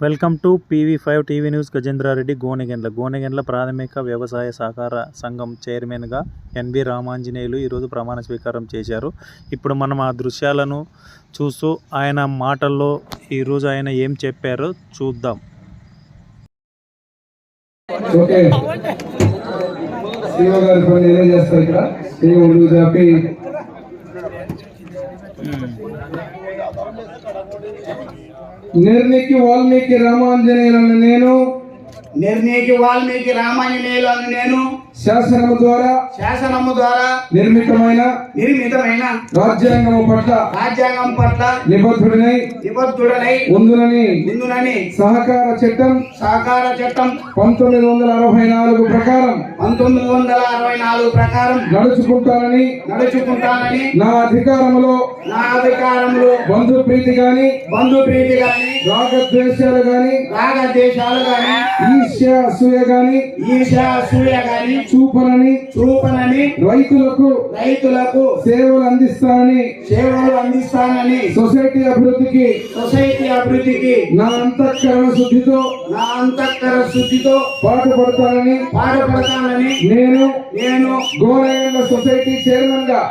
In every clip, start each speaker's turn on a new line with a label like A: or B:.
A: Welcome to PV five TV news Gajendra Reddy Gonegandla. Gonegandla ప్రాథమిక వ్యవసాయ సహకార సంఘం చైర్మన్గా ఎన్బి రామాంజనేయులు ఈరోజు ప్రమాణ స్వీకారం చేశారు. ఇప్పుడు మనం ఆ దృశ్యాలను చూస్తూ ఆయన మాటల్లో ఈరోజు ఆయన ఏం చెప్పారో చూద్దాం.
B: ఓకే. సీఓ గారి పని నేనే చేస్తా ఇక్కడ? నిర్ణయకి వాల్మీకి రామాంజనేయులను నేను.
C: నిర్ణయకి వాల్మీకి రామాంజనేయులు నేను.
B: శాసనము ద్వారా
C: శాసనము ద్వారా
B: నిర్మితమైన
C: నిర్మితమైన
B: రాజ్యాంగము పట్ల
C: రాజ్యాంగం పట్ల
B: నిబద్ధుడినై
C: నిబద్ధుడనై
B: ఉందునని
C: నిందునని
B: సహకార చట్టం
C: సహకార చట్టం
B: పంతొమ్మిది వందల అరవై నాలుగు ప్రకారం
C: పంతొమ్మిది వందల అరవై నాలుగు ప్రకారం
B: నడుచుకుంటానని
C: నడుచుకుంటానని
B: నా అధికారములో
C: నా అధికారంలో
B: బంధు ప్రీతి గాని
C: బంధు ప్రీతి గాని
B: రాగద్వేషాలు గాని
C: రాగ దేశాలు గాని
B: ఈర్ష్య అసూయ గాని
C: ఈశ అసూయ గాని
B: చూపనని
C: చూపనని
B: రైతులకు
C: రైతులకు
B: సేవలు అందిస్తానని
C: సేవలు అందిస్తానని
B: సొసైటీ అభివృద్ధికి
C: సొసైటీ అభివృద్ధికి
B: నా అంతఃకరణ శుద్ధితో
C: నా అంతఃకర శుద్ధితో
B: పాటుపడతానని
C: పాటుపడతానని
B: నేను
C: నేను
B: గోనగండ్ల సొసైటీ
C: చైర్మన్గా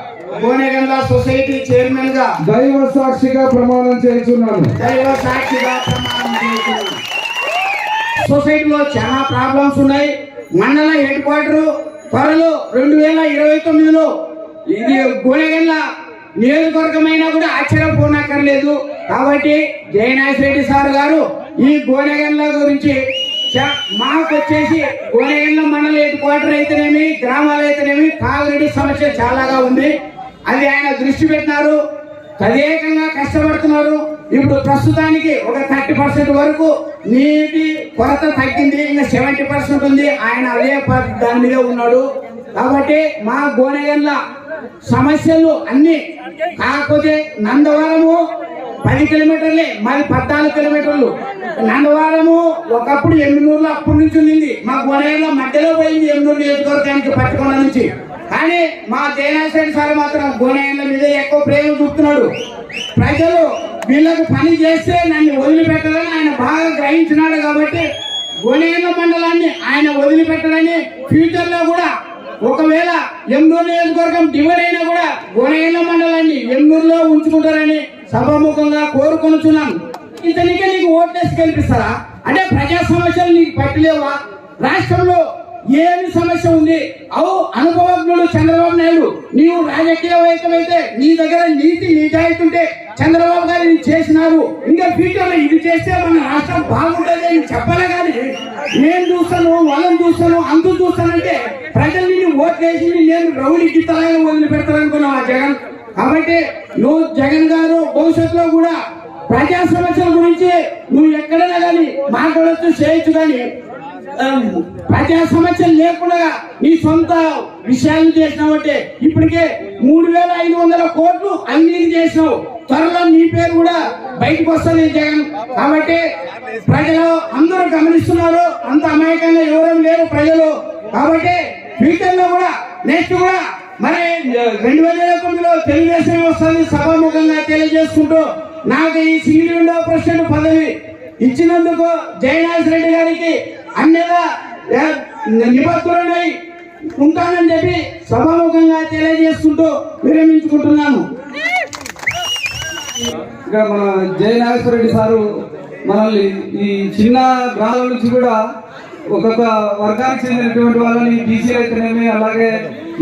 C: సొసైటీ చైర్మన్గా
B: దైవ సాక్షిగా ప్రమాణం చేస్తున్నాను
C: దైవ సాక్షిగా ప్రమాణం చేస్తున్నాను సొసైటీలో చాలా ప్రాబ్లమ్స్ ఉన్నాయి. మండల హెడ్ క్వార్టర్ త్వరలో రెండు వేల ఇరవై తొమ్మిదిలో ఇది గోనెగండ్ల నియోజకవర్గమైనా కూడా ఆశ్చర్యం పోనక్కర్లేదు. కాబట్టి జయనాథ్ రెడ్డి సార్ గారు ఈ గోనెగండ్ల గురించి చ- మాకు వచ్చేసి గోనెగండ్ల మండల హెడ్ క్వార్టర్ అయితేనేమి గ్రామాలు అయితేనేమి తాగునీటి సమస్య చాలాగా ఉంది. అది ఆయన దృష్టి పెట్టినారు. తదేకంగా కష్టపడుతున్నారు. ఇప్పుడు ప్రస్తుతానికి ఒక థర్టీ పర్సెంట్ వరకు నీటి కొరత తగ్గింది ఇంకా సెవెంటీ పర్సెంట్ ఉంది. ఆయన అదే దాని మీద ఉన్నాడు. కాబట్టి మా గోనెగండ్ల సమస్యలు అన్ని కాకపోతే నందవరము పది కిలోమీటర్లే మాది పద్నాలుగు కిలోమీటర్లు. నందవరము ఒకప్పుడు ఎమ్మినూరులో అప్పటి నుంచి ఉంది మా గోనెగండ్ల మధ్యలో పోయింది ఎమ్మినూరు నియోజకవర్గానికి పట్టుకున్న నుంచి. కానీ మా జయనాథ్ సార్ మాత్రం గోనెగండ్ల మీద ఎక్కువ ప్రేమ చూపుతున్నాడు. ప్రజలు వీళ్ళకు పని చేస్తే నన్ను వదిలిపెట్టాలని ఆయన బాగా గ్రహించినాడు కాబట్టి గోనేంద్ర మండలాన్ని ఆయన వదిలిపెట్టాలని ఫ్యూచర్లో కూడా ఒకవేళ ఎమ్నూరు నియోజకవర్గం డివైడ్ అయినా కూడా గోనేంద్ర మండలాన్ని ఎమ్నూరులో ఉంచుకుంటారని సభాముఖంగా కోరుకొనుచున్నాను ఇతనికి నీకు ఓట్లేసి కల్పిస్తారా అంటే ప్రజా సమస్యలు నీకు పట్టలేవా? రాష్ట్రంలో ఏమి సమస్య ఉంది? అవు అనుభవజ్ఞుడు చంద్రబాబు నాయుడు. నీవు రాజకీయ వైఖమైతే నీ దగ్గర నీతి నిజాయితీ ఉంటే చంద్రబాబు గారు ఇది చేసినారు. ఇంకా ఫ్యూచర్లో ఇది చేస్తే మన రాష్ట్రం బాగుంటుంది అని చెప్పలే కానీ నేను చూస్తాను వాళ్ళని చూస్తాను అందు చూస్తానంటే ప్రజల్ని ఓట్లు వేసి నేను రౌడీ గిత్తలాగా వదిలిపెడతాననుకున్నావు ఆ జగన్. కాబట్టి నువ్వు జగన్ గారు భవిష్యత్తులో కూడా ప్రజా సమస్యల గురించి నువ్వు ఎక్కడైనా కానీ మాట్లాడచ్చు చేయొచ్చు కానీ ప్రజా సమస్యలు లేకుండా నీ సొంత విషయాలు చేసినావంటే ఇప్పటికే మూడు వేల ఐదు వందల కోట్లు అవినీతి చేసినావు. త్వరలో నీ పేరు కూడా బయటకు వస్తుంది జగన్. కాబట్టి ప్రజలు అందరూ గమనిస్తున్నారు. అంత అమాయకంగా ఎవరూ లేరు ప్రజలు. కాబట్టి ఫ్యూచర్లో కూడా నెక్స్ట్ కూడా మరి రెండు వేల ఇరవై తొమ్మిదిలో తెలుగుదేశం వస్తుంది సభాముఖంగా తెలియజేసుకుంటూ నాకు ఈ సింగిల్ విండో ప్రెసిడెంట్ పదవి ఇచ్చినందుకు జయనాథ్ రెడ్డి గారికి అన్నిగా నిబద్ధులనై ఉంటానని చెప్పి సభాముఖంగా తెలియజేసుకుంటూ విరమించుకుంటున్నాను.
B: ఇక్కడ మన జయ రెడ్డి సారు మనల్ని ఈ చిన్న గ్రామాల నుంచి కూడా ఒక్కొక్క వర్గానికి చెందినటువంటి వాళ్ళని బీసీ అయితేనేమి అలాగే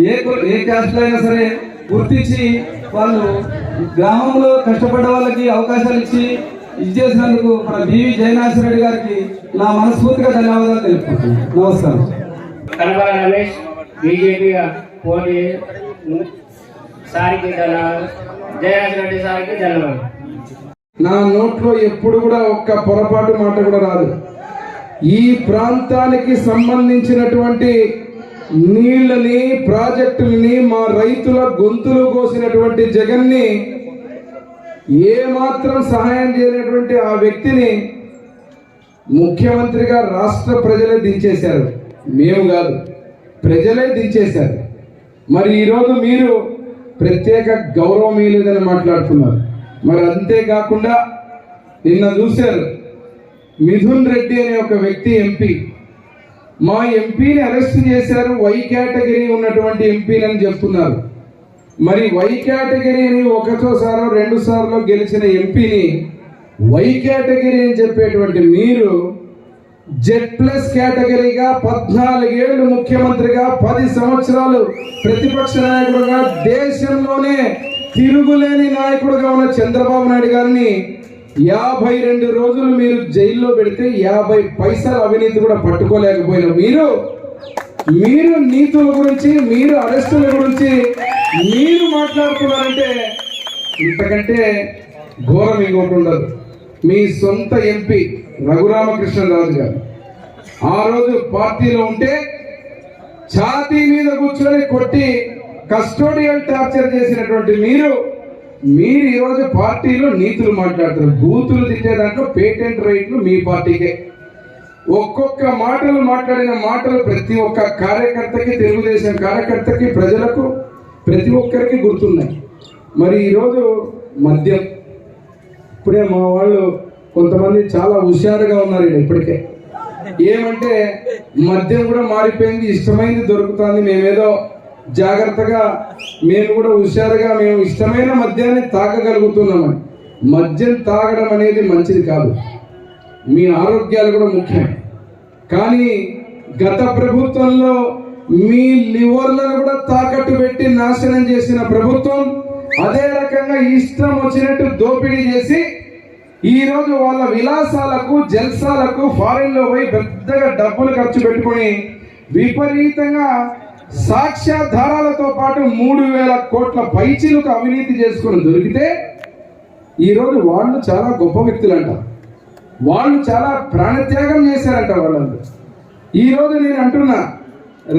B: ఏ ఏ క్యాస్ట్ అయినా సరే గుర్తించి వాళ్ళు గ్రామంలో కష్టపడ్డ వాళ్ళకి అవకాశాలు ఇచ్చి ఇది చేసినందుకు మన బివి జయనాగేశ్వర రెడ్డి గారికి నా మనస్ఫూర్తిగా ధన్యవాదాలు తెలుపుకుంటున్నాను. నమస్కారం.
D: కనబల రమేష్ బీజేపీ పోటీ సారికి ధన్యవాదాలు. జయరాజ్ రెడ్డి సారికి ధన్యవాదాలు.
B: నా నోట్లో ఎప్పుడు కూడా ఒక్క పొరపాటు మాట కూడా రాదు. ఈ ప్రాంతానికి సంబంధించినటువంటి నీళ్ళని ప్రాజెక్టులని మా రైతుల గొంతులు కోసినటువంటి జగన్ని ఏ మాత్రం సహాయం చేయనటువంటి ఆ వ్యక్తిని ముఖ్యమంత్రిగా రాష్ట్ర ప్రజలే దించేశారు. మేము కాదు ప్రజలే దించేశారు. మరి ఈరోజు మీరు ప్రత్యేక గౌరవం ఇవ్వలేదని మాట్లాడుతున్నారు. మరి అంతేకాకుండా నిన్న చూశారు మిథున్ రెడ్డి అనే ఒక వ్యక్తి ఎంపీ. మా ఎంపీని అరెస్ట్ చేశారు వై కేటగిరీ ఉన్నటువంటి ఎంపీని అని చెప్తున్నారు. మరి వై కేటగిరీని ఒకటోసారో రెండు సార్లు గెలిచిన ఎంపీని వై కేటగిరీ అని చెప్పేటువంటి మీరు జెడ్ ప్లస్ కేటగిరీగా పద్నాలుగేళ్ళు ముఖ్యమంత్రిగా పది సంవత్సరాలు ప్రతిపక్ష నాయకుడుగా దేశంలోనే తిరుగులేని నాయకుడుగా ఉన్న చంద్రబాబు నాయుడు గారిని యాభై రెండు రోజులు మీరు జైల్లో పెడితే యాభై పైసల అవినీతి కూడా పట్టుకోలేకపోయిన మీరు మీరు నీతుల గురించి మీరు అరెస్టుల గురించి మీరు మాట్లాడుతున్నారంటే ఇంతకంటే ఘోరం ఇంకోటి ఉండదు. మీ సొంత ఎంపీ రఘురామకృష్ణరాజు గారు ఆ రోజు పార్టీలో ఉంటే ఛాతీ మీద కూర్చొని కొట్టి కస్టోడియల్ టార్చర్ చేసినటువంటి మీరు మీరు ఈరోజు పార్టీలో నీతులు మాట్లాడుతారు బూతులు తిట్టే దాంట్లో పేటెంట్ రైట్లు మీ పార్టీకే. ఒక్కొక్క మాటలు మాట్లాడిన మాటలు ప్రతి ఒక్క కార్యకర్తకి తెలుగుదేశం కార్యకర్తకి ప్రజలకు ప్రతి ఒక్కరికి గుర్తున్నాయి. మరి ఈరోజు మద్యం. ఇప్పుడే మా వాళ్ళు కొంతమంది చాలా హుషారుగా ఉన్నారు ఇప్పటికే. ఏమంటే మద్యం కూడా మారిపోయింది ఇష్టమైంది దొరుకుతుంది మేమేదో జాగ్రత్తగా మేము కూడా హుషారుగా మేము ఇష్టమైన మద్యాన్ని తాగగలుగుతున్నామని. మద్యం తాగడం అనేది మంచిది కాదు. మీ ఆరోగ్యాలు కూడా ముఖ్యం. కానీ గత ప్రభుత్వంలో మీ లివర్లను కూడా తాకట్టు పెట్టి నాశనం చేసిన ప్రభుత్వం అదే రకంగా ఇష్టం వచ్చినట్టు దోపిడీ చేసి ఈ రోజు వాళ్ళ విలాసాలకు జల్సాలకు ఫారెన్లో పోయి పెద్దగా డబ్బులు ఖర్చు పెట్టుకొని విపరీతంగా సాక్ష్యాధారాలతో పాటు మూడు వేల కోట్ల పైచీలకు అవినీతి చేసుకుని దొరికితే ఈరోజు వాళ్ళు చాలా గొప్ప వ్యక్తులు అంటారు వాళ్ళు చాలా ప్రాణత్యాగం చేశారంట వాళ్ళందరూ. ఈరోజు నేను అంటున్నా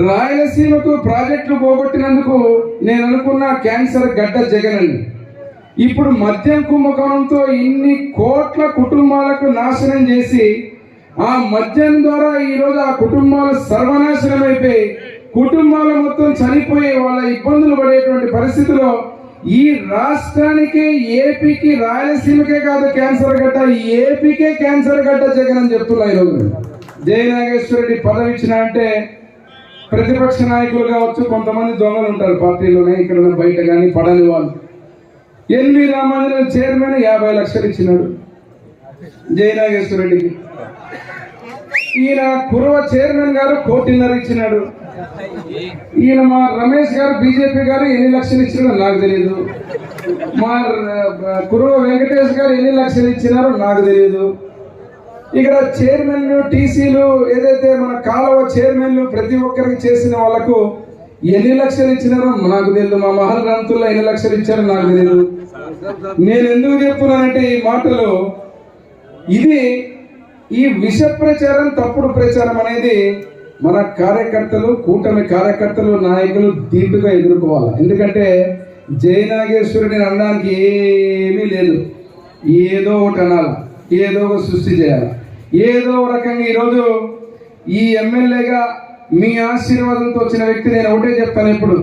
B: రాయలసీమకు ప్రాజెక్టులు పోగొట్టినందుకు నేను అనుకున్న క్యాన్సర్ గడ్డ జగన్ అండి ఇప్పుడు మద్యం కుంభకోణంతో ఇన్ని కోట్ల కుటుంబాలకు నాశనం చేసి ఆ మద్యం ద్వారా ఈరోజు ఆ కుటుంబాలు సర్వనాశనం అయిపోయి కుటుంబాలు మొత్తం చనిపోయి వాళ్ళ ఇబ్బందులు పడేటువంటి పరిస్థితిలో ఈ రాష్ట్రానికి ఏపీకి రాయలసీమకే కాదు క్యాన్సర్ గడ్డ ఏపీకే క్యాన్సర్ గడ్డ జగన్ అని చెప్తున్నా ఈరోజు జయ నాగేశ్వరరెడ్డి పదవి ఇచ్చిన అంటే ప్రతిపక్ష నాయకులు కావచ్చు కొంతమంది దొంగలు ఉంటారు పార్టీలోనే ఇక్కడ బయట కానీ పడని వాళ్ళు. ఎన్వి రామాంజనేయులు చైర్మన్ యాభై లక్షలు ఇచ్చినాడు. జయనాగేశ్వరరెడ్డికి ఈయన కురవ చైర్మన్ గారు కోటిన్నర ఇచ్చినాడు. ఈయన మా రమేష్ గారు బీజేపీ గారు ఎన్ని లక్షలు ఇచ్చినారో నాకు తెలియదు మా కురవ వెంకటేష్ గారు ఎన్ని లక్షలు ఇచ్చినారో నాకు తెలియదు ఇక్కడ చైర్మన్లు టీసీలు ఏదైతే మన కాలువ చైర్మన్లు ప్రతి ఒక్కరికి చేసిన వాళ్ళకు ఎన్ని లక్షలు ఇచ్చినారో నాకు తెలియదు మా మహల్ గ్రంథుల్లో ఎన్ని లక్షలు ఇచ్చారో నాకు తెలియదు నేను ఎందుకు చెప్తున్నానంటే ఈ మాటలు ఇది ఈ విష ప్రచారం తప్పుడు ప్రచారం అనేది మన కార్యకర్తలు కూటమి కార్యకర్తలు నాయకులు దీటుగా ఎదుర్కోవాలి. ఎందుకంటే జయనాగేశ్వరుడిని అనడానికి ఏమీ లేదు. ఏదో ఒకటి అనాలి ఏదో ఒక సృష్టి చేయాలి. ఏదో రకంగా ఈరోజు ఈ ఎమ్మెల్యేగా మీ ఆశీర్వాదంతో వచ్చిన వ్యక్తి నేను ఒకటే చెప్తాను ఇప్పుడు.